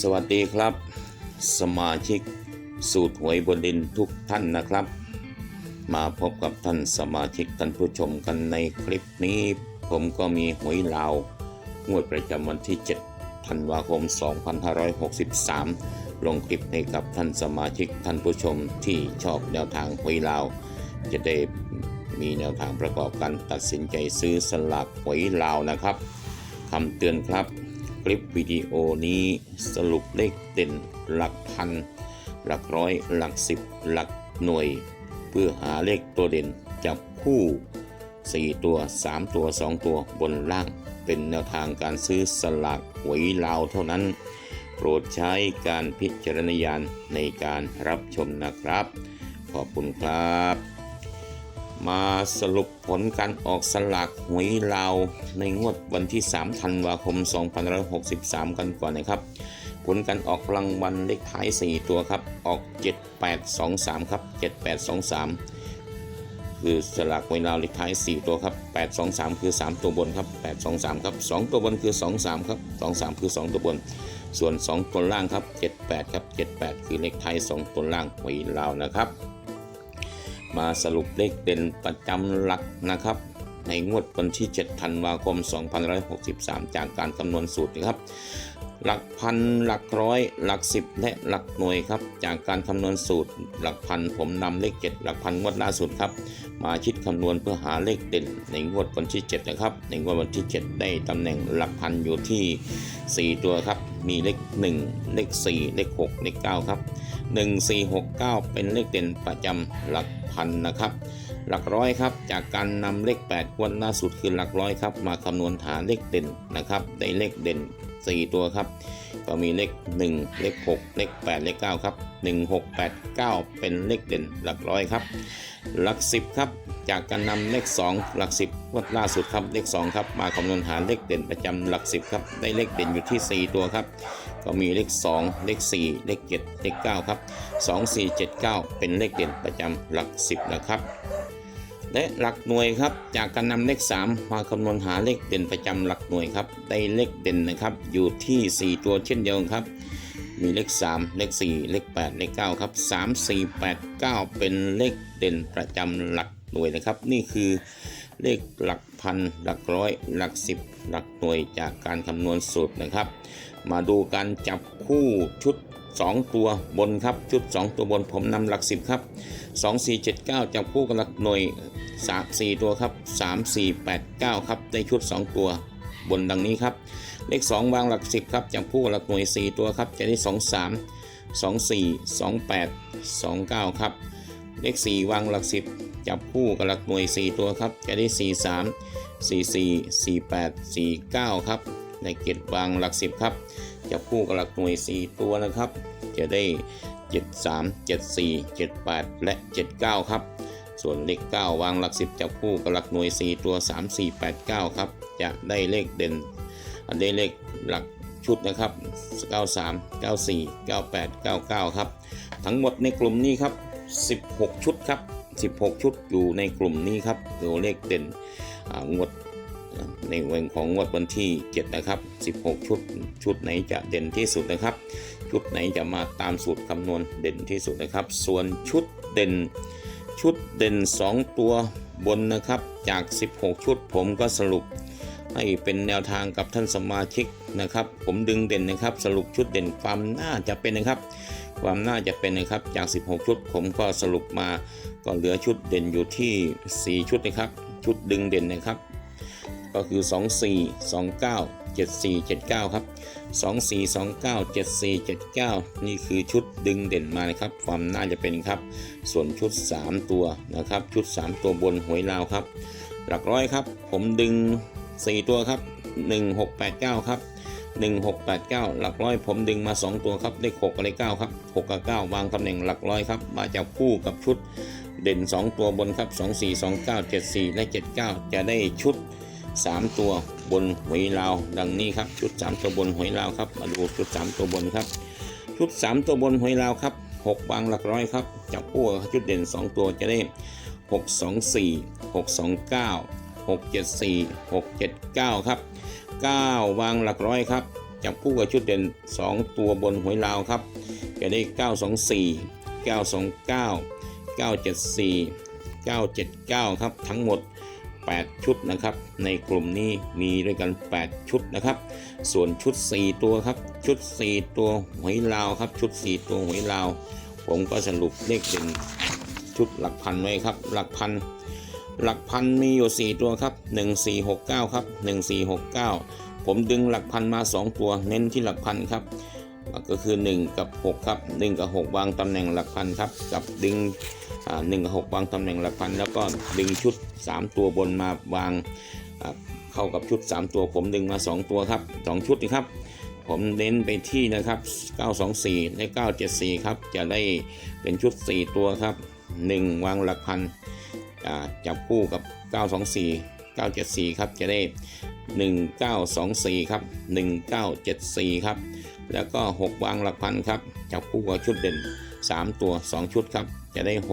สวัสดีครับ สมาชิกสูตรหวยบนดินทุกท่านนะครับ มาพบกับท่านสมาชิกท่านผู้ชมกันในคลิปนี้ ผมก็มีหวยลาวงวดประจำวันที่7ธันวาคม 2563 ลงคลิปให้กับท่านสมาชิกท่านผู้ชมที่ชอบแนวทางหวยลาว จะได้มีแนวทางประกอบการตัดสินใจซื้อสลากหวยลาวนะครับคำเตือนครับ คลิปวิดีโอนี้สรุปเลขเด่นหลักพัน หลักร้อย หลักสิบ หลักหน่วย เพื่อหาเลขตัวเด่นจับคู่ 4 ตัว 3 ตัว 2 ตัวบนล่าง เป็นแนวทางการซื้อสลากหวยลาวเท่านั้น โปรดใช้การพิจารณญาณในการรับชมนะครับ ขอบคุณครับ มาสรุปผลการออกสลากหวยลาวในงวดวันที่ 3 ธันวาคม 2563 กันก่อนนะครับ ผลการออกรางวัลเลขท้าย 4 ตัวครับ ออก 7823 ครับ 7823 คือสลากหวยลาวเลขท้าย 4 ตัวครับ 823 คือ 3 ตัวบนครับ 823 ครับ 2 ตัวบนคือ 23 ครับ 23 คือ 2 ตัวบน ส่วน 2 ตัวล่างครับ 78 ครับ 78 คือเลขท้าย 2 ตัวล่างหวยลาวนะครับ มาสรุปเลขเด่นประจำหลักนะครับ ในงวดวันที่7ธันวาคม2563 จากการคำนวณสูตรนะครับ หลักพันหลักร้อย หลักสิบและหลักหน่วยครับ จากการคำนวณสูตร หลักพันผมนำเลข 7 หลักพันงวดล่าสุดครับ มาคิดคำนวณเพื่อหาเลขเด่น ในงวดวันที่ 7 นะครับ ในงวดวันที่ 7 ได้ตำแหน่งหลักพันอยู่ที่ 4 ตัวครับ มีเลข 1 เลข 4 เลข 6 เลข 9 ครับ 1 4 6 9 เป็นเลขเด่นประจำหลักพันนะครับ หลักร้อยครับ จากการนำเลข8งวดล่าสุดคือหลักร้อยครับ มาคำนวณหาเลขเด่นนะครับได้เลขเด่น 4 ตัวครับ ก็มีเลข 1 เลข 6 เลข 8 เลข 9 ครับ 1 6 8 9 เป็นเลขเด่นหลักร้อยครับ หลัก 10 ครับ จากการนำเลข 2 หลัก 10งวดล่าสุดครับเลข 2 ครับ มาคำนวณหาเลขเด่นประจำหลัก 10 ครับ ได้เลขเด่นอยู่ที่ 4 ตัวครับ ก็มีเลข 2 เลข 4 เลข 7 เลข 9 ครับ 2 4 7 9 เป็นเลขเด่นประจำหลัก 10 นะครับ และหลักหน่วยครับจากการนำเลข 3 มาคำนวณหาเลขเด่นประจำหลักหน่วยครับได้เลขเด่นนะครับอยู่ที่ 4 ตัวเช่นเดียวกันครับ มีเลข 3 เลข 4 เลข 8 เลข 9 ครับ 3 4 8 9 เป็นเลขเด่นประจำหลัก หน่วยนะครับ นี่คือเลขหลักพันหลักร้อยหลักสิบหลักหน่วยจากการคำนวณสูตรนะครับ มาดูการจับคู่ชุด 2 ตัวบนครับชุด 2 ตัวบนผมนำหลัก 10 ครับ 2 4 7 9 จับคู่กับหลักหน่วย 3 4 ตัวครับ 3 4 8 9 ครับได้ชุด 2 ตัวบนดังนี้ครับ เลข 2 วางหลัก 10 ครับจับคู่กับหลักหน่วย 4 ตัวครับจะได้ 2 3 2 4 2 8 2 9 ครับ เลข 4 วางหลัก 10 จับคู่กับหลักหน่วย 4 ตัวครับ จะได้ 4 3 4 4 4 8 4 9 ครับ ในเกตวางหลัก 10 ครับ จับคู่กับหลักหน่วย 4 ตัวนะครับ จะได้ 73 74 78 และ 79 ครับส่วนเลข 9 วางหลัก 10 จับคู่กับหลักหน่วย 4 ตัว 3 4 8 9 ครับ จะได้เลขเด่นอันได้เลขหลักชุดนะครับ 93 94 98 99 ครับ ทั้งหมดในกลุ่มนี้ครับ 16 ชุดครับ 16 ชุดอยู่ในกลุ่มนี้ครับตัวเลขเด่นงวดในวันของงวดวันที่ 7 นะครับ 16 ชุด ชุดไหนจะเด่นที่สุดนะครับ ชุดไหนจะมาตามสูตรคำนวณเด่นที่สุดนะครับ ส่วนชุดเด่น ชุดเด่น 2 ตัวบนนะครับ จาก 16 ชุดผมก็สรุป ให้เป็นแนวทางกับท่านสมาชิกนะครับ ผมดึงเด่นนะครับ สรุปชุดเด่นความน่าจะเป็นนะครับ ความน่าจะเป็นนะครับจาก 16 ชุด ผมก็สรุปมาก็เหลือชุดเด่นอยู่ที่ 4 ชุดนะครับ ชุดดึงเด่นนะครับ ก็คือ 24 29 74 79 ครับ 24 29 74 79 นี่คือชุดดึงเด่นมานะครับ ความน่าจะเป็นครับ ส่วนชุด 3 ตัวนะครับ ชุด 3 ตัวบนหวยลาวครับ หลักร้อยครับ ผมดึง 4 ตัวครับ 1689 ครับ 1689 หลักร้อยผมดึงมา 2 ตัวครับเลข6กับเลข9ครับ6กับ9วางตำแหน่งหลักร้อยครับมาจากคู่กับชุดเด่น 2 ตัวบนครับ 24 29 74 และ 79 จะได้ชุด 3 ตัวบนหวยลาว ดังนี้ครับชุด 3 ตัวบนหวยลาวครับมาดูชุด 3 ตัวบนครับ ชุด 3 ตัวบนหวยลาวครับ6วางหลักร้อยครับจับคู่กับชุดเด่น 2 ตัวจะได้ 6 2 674 6 7 9 ครับ 9 วางหลักร้อยครับจับคู่กับชุดเด่น 2 ตัวบนหวยลาวครับจะได้ 924 929 974 979 ครับทั้งหมด 8 ชุดนะครับ ในกลุ่มนี้มีด้วยกัน 8 ชุดนะครับ ส่วนชุด 4 ตัวครับ ชุด 4 ตัวหวยลาวครับ ชุด 4 ตัวหวยลาว ผมก็สรุปเลขเด่นชุดหลักพันไว้ครับ หลักพัน หลักพันมีอยู่ 4 ตัวครับ 1469 ครับ 1469 ผมดึงหลักพันมา 2 ตัว เน้นที่หลักพันครับ ก็คือ 1 กับ 6 ครับ 1 กับ 6 วางตำแหน่งหลักพันครับ กับดึงอ่า1กับ6วางตำแหน่งหลักพัน แล้วก็ดึงชุด 3 ตัวบนมาวางเข้ากับชุด 3 ตัว ผมดึงมา 2 ตัวครับ 2 ชุดนะครับ ผมเน้นไปที่นะครับ 924 และ 974 ครับ จะได้เป็นชุด 4 ตัวครับ 1 วางหลักพัน จับคู่กับ 924 974 ครับ จะได้ 1924 ครับ 1974 ครับ แล้วก็ 6 วางหลักพันครับ จับคู่กับชุดเด่น 3 ตัว 2 ชุดครับ จะได้ 6924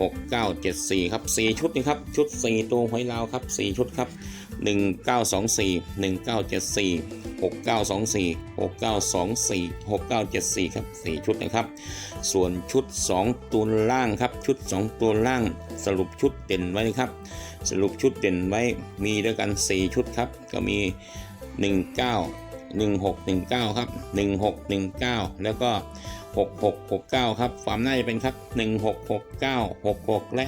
6974 ครับ 4 ชุดนี่ครับ ชุด 4 ตัวหอยลาวครับ 4 ชุดครับ 1924 1974 6924 6924 6974 ครับ 4 ชุดนะครับ ส่วนชุด 2 ตัวล่างครับ ชุด 2 ตัวล่าง สรุปชุดเด่นไว้นะครับ สรุปชุดเด่นไว้ มีด้วยกัน 4 ชุดครับ ก็มี 19 1619 ครับ 1619 แล้วก็ 6669 ครับความน่าจะเป็นครับ 1669 66 และ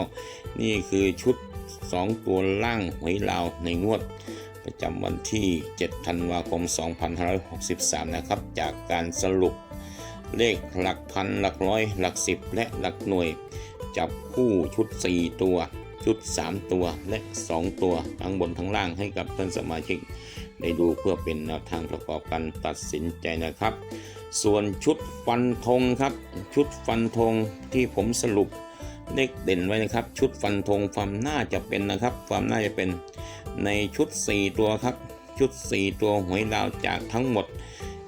69 นี่คือชุด 2 ตัวล่างหวยลาวในงวด ประจำวันที่ 7 ธันวาคม 2563 นะครับ จากการสรุปเลขหลักพันหลักร้อย หลักสิบและหลักหน่วย จับคู่ชุด 4 ตัว ชุด 3 ตัวและ 2 ตัวทั้งบนทั้งล่างให้กับท่านสมาชิก ได้ดูเพื่อเป็นแนวทางประกอบการตัดสินใจนะครับ ส่วนชุดฟันธงครับ ชุดฟันธงที่ผมสรุป เลขเด่นไว้นะครับ ชุดฟันธงความน่าจะเป็นนะครับ ความน่าจะเป็นในชุด 4 ตัวครับ ชุด 4 ตัวหวยดาวจากทั้งหมด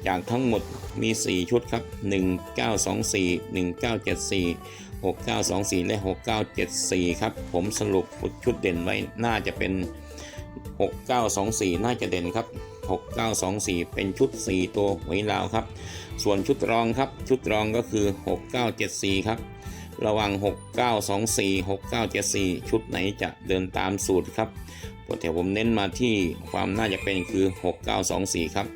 จากทั้งหมดมี 4 ชุดครับ 1924 1974 6924 และ 6974 ครับ ผมสรุปชุดเด่นไว้น่าจะเป็น 6924 น่าจะเด่นครับ 6924 เป็นชุด 4 ตัวหวยลาวครับ ส่วนชุดรองครับ ชุดรองก็คือ 6974 ครับ ระหวัง 6924 6974 ชุดไหนจะเดินตามสูตรครับแต่ผมเน้นมาที่ความน่าจะเป็นคือ 6924 ครับ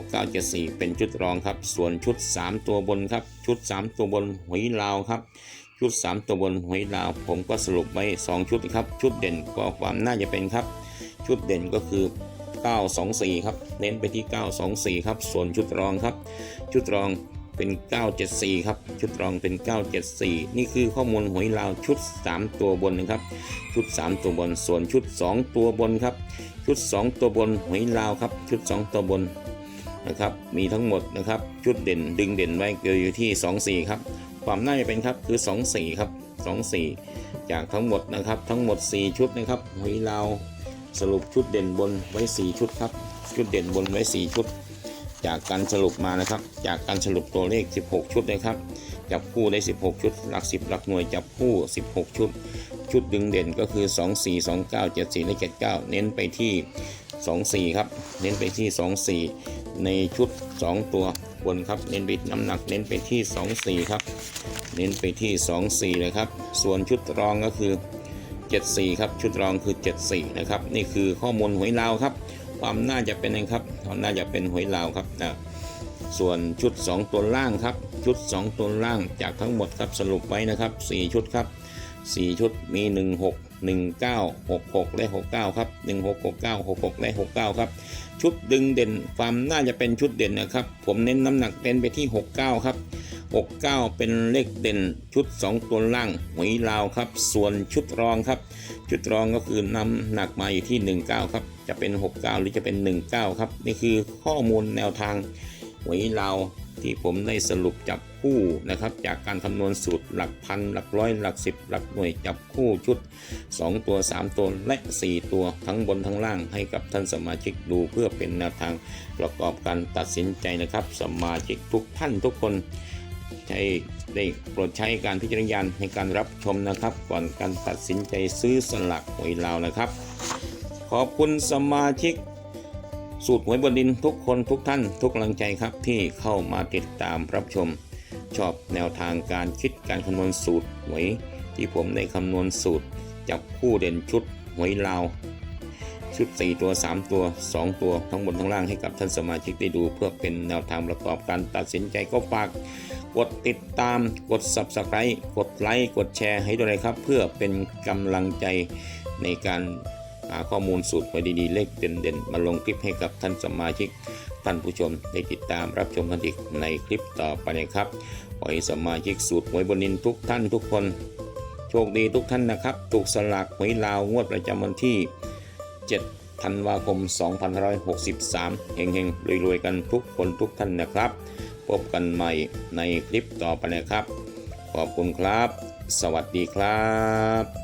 6974 เป็นชุดรองครับ ส่วนชุด 3 ตัวบนครับ ชุด 3 ตัวบนหวยลาวครับ ชุด 3 ตัวบนหวยลาว ผมก็สรุปไว้ 2 ชุดครับ ชุดเด่นก็ความน่าจะเป็นครับ ชุดเด่นก็คือ 924 ครับ เน้นไปที่ 924 ครับ ส่วนชุดรองครับ ชุดรอง เป็น 974 ครับ ชุดรองเป็น 974 นี่คือข้อมูลหวยลาวชุด 3 ตัวบนนะครับ ชุด 3 ตัวบน ส่วนชุด 2 ตัวบนครับ ชุด 2 ตัวบนหวยลาวครับ ชุด 2 ตัวบนนะครับ มีทั้งหมดนะครับ ชุดเด่นดึงเด่นไว้เกอยู่ที่ 24 ครับ ความน่าจะเป็นครับคือ 24 ครับ 24 จากทั้งหมดนะครับ ทั้งหมด 4 ชุดนะครับหวยลาวสรุปชุดเด่นบนไว้ 4 ชุดครับ ชุดเด่นบนไว้ 4 ชุด จากการสรุปมานะครับ จากการสรุปตัวเลข 16 ชุดนะครับ จับคู่ได้ 16 ชุด หลัก 10 หลักหน่วยจับคู่ 16 ชุด ชุดดึงเด่นก็คือ 2 4 2 9 7 4 และ 79 เน้นไปที่ 24 ครับ เน้นไปที่ 24 ในชุด 2 ตัวบนครับ เน้นไปน้ำหนัก เน้นไปที่ 24 ครับ เน้นไปที่ 24 เลยครับ ส่วนชุดรองก็คือ 74 ครับ ชุดรองคือ 74 นะครับ นี่คือข้อมูลหวยลาวครับ ความน่าจะเป็นนะครับ น่าจะเป็นหวยลาวครับนะส่วนชุด 2 ตัวล่างครับ ชุด 2 ตัวล่างจากทั้งหมดครับสรุปไว้นะครับ 4 ชุดครับ 4 ชุดมี 16 19 66 และ 69 ครับ 16 69 66 และ 69 ครับ ชุดดึงเด่นความน่าจะเป็นชุดเด่นนะครับ ผมเน้นน้ำหนักเน้นไปที่ 69 ครับ 69 เป็นเลขเด่นชุด 2 ตัวล่างหวยลาวครับ ส่วนชุดรองครับ ชุดรองก็คือน้ำหนักมาอยู่ที่ 19 ครับ จะเป็น 69 หรือจะเป็น 19 ครับ นี่คือข้อมูลแนวทางหวยลาว ที่ผมได้สรุปจับคู่นะครับจากการคำนวณสูตรหลักพันหลักร้อยหลักสิบหลักหน่วยจับคู่ชุด 2 ตัว 3 ตัวและ 4 ตัวทั้งบนทั้งล่างให้กับท่านสมาชิกดูเพื่อเป็นแนวทางประกอบการตัดสินใจนะครับ สมาชิกทุกท่านทุกคนใช้ได้โปรดใช้การพิจารณาในการรับชมนะครับ ก่อนการตัดสินใจซื้อสลักหวยลาวนะครับ ขอบคุณสมาชิก สูตรหวยบนดินทุกคนทุกท่านทุกกำลังใจครับที่เข้ามาติดตามรับชม ชอบแนวทางการคิดการคำนวณสูตรหวย ที่ผมได้คำนวณสูตรจับคู่เด่นชุดหวยลาวชุด 4 ตัว 3 ตัว 2 ตัวทั้งบนทั้งล่างให้กับท่านสมาชิกได้ดู เพื่อเป็นแนวทางประกอบการตัดสินใจก็ฝาก กดติดตามกด Subscribe กดไลค์กดแชร์ให้ด้วยนะครับ เพื่อเป็นกำลังใจในการ หาข้อมูลสูตรไว้ดีๆ เลขเด่นๆ มาลงคลิปให้กับท่านสมาชิกท่านผู้ชมได้ติดตามรับชมกันอีกในคลิปต่อไปนะครับขอให้สมาชิกสูตรหวยบนนินทุกท่านทุกคน โชคดีทุกท่านนะครับ ถูกสลากหวยลาวงวดประจำวันที่ 7 ธันวาคม 2563 เฮงๆรวยๆ กันทุกคนทุกท่านนะครับ พบกันใหม่ในคลิปต่อไปนะครับ ขอบคุณครับ สวัสดีครับ